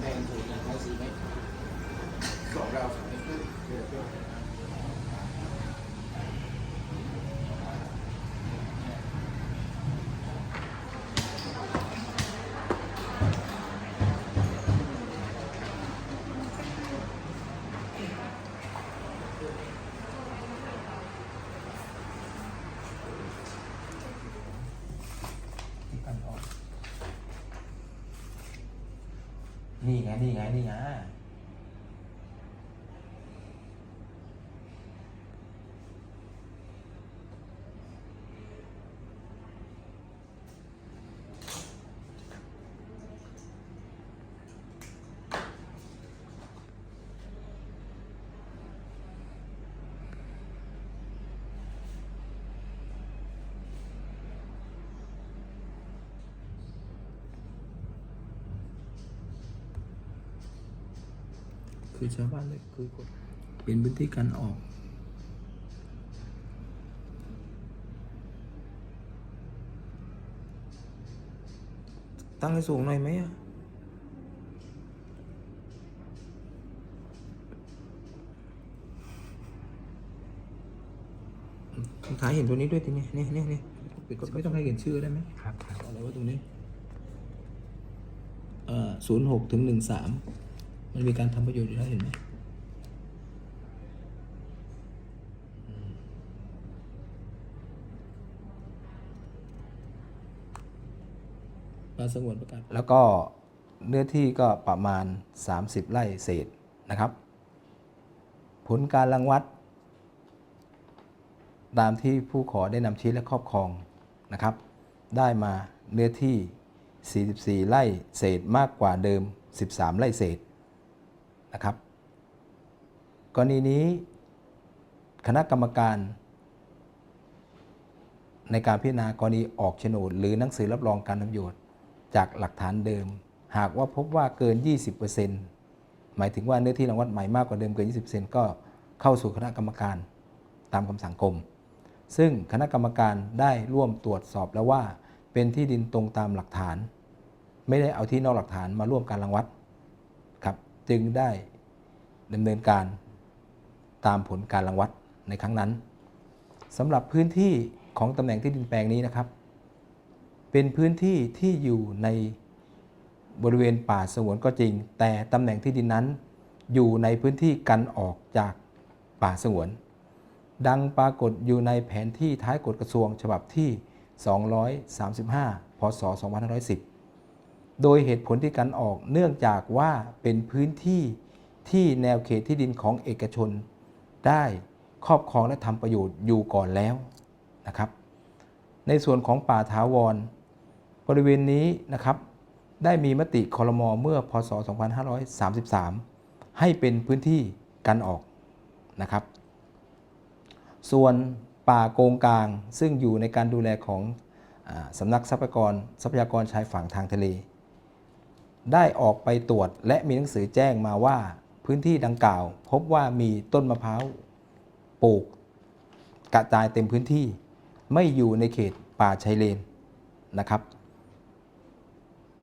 แพงถูกอย่างน้อยสี่เมของเราสองเมตรครึ่งเดือดด้วยกัน นี่ไง นี่ไง นี่ไง คือชาวบ้านเลยคือกฎเป็นพื้นที่การออกตั้งให้สูงหน่อยไหมอะท้ายเห็นตัวนี้ด้วยทีนี้นี่นี่นี่ปิดกดไม่ต้องให้เห็นชื่อได้ไหมครับครับอะไรว่าตรงนี้เอ่อศูนย์หกถึงหนึ่งสาม มันมีการทำประโยชน์อยู่แล้วเห็นไหมมป่าสงวนประกาศแล้วก็เนื้อที่ก็ประมาณ 30 ไร่เศษนะครับ ผลการรังวัด ตามที่ผู้ขอได้นำชี้และครอบครองนะครับ ได้มาเนื้อที่ 44 ไร่เศษมากกว่าเดิม 13 ไร่เศษ นะครับ กรณีนี้คณะกรรมการ ในการพิจารณากรณีออกโฉนด หรือหนังสือรับรองการทำประโยชน์ จากหลักฐานเดิม หากว่าพบว่าเกิน 20%หมายถึงว่าเนื้อที่รังวัดใหม่มากกว่าเดิมเกิน 20%ก็เข้าสู่คณะกรรมการตามคำสั่งกรมซึ่งคณะกรรมการได้ร่วมตรวจสอบแล้วว่า เป็นที่ดินตรงตามหลักฐาน ไม่ได้เอาที่นอกหลักฐานมาร่วมการรังวัด จึงได้ดำเนินการตามผลการรังวัดในครั้งนั้นสำหรับพื้นที่ของตำแหน่งที่ดินแปลงนี้นะครับ เป็นพื้นที่ที่อยู่ในบริเวณป่าสงวนก็จริง แต่ตำแหน่งที่ดินนั้น อยู่ในพื้นที่กันออกจากป่าสงวน ดังปรากฏอยู่ในแผนที่ท้ายกฎกระทรวงฉบับที่ 235 พศ 2510 โดยเหตุผลที่กันออกเนื่องจากว่าเป็นพื้นที่ที่แนวเขตที่ดินของเอกชน ได้ครอบครองและทำประโยชน์อยู่ก่อนแล้วนะครับ ในส่วนของป่าถาวร บริเวณนี้นะครับ ได้มีมติคอรมอเมื่อพศ 2533 ให้เป็นพื้นที่กันออกนะครับ ส่วนป่าโกงกลางซึ่งอยู่ในการดูแลของอสำนักทรัพยากรทรัพยากรชายฝั่งทางทะเล ได้ออกไปตรวจและมีหนังสือแจ้งมาว่าพื้นที่ดังกล่าว พบว่ามีต้นมะพร้าวปลูกกระจายเต็มพื้นที่ ไม่อยู่ในเขตป่าชายเลนนะครับ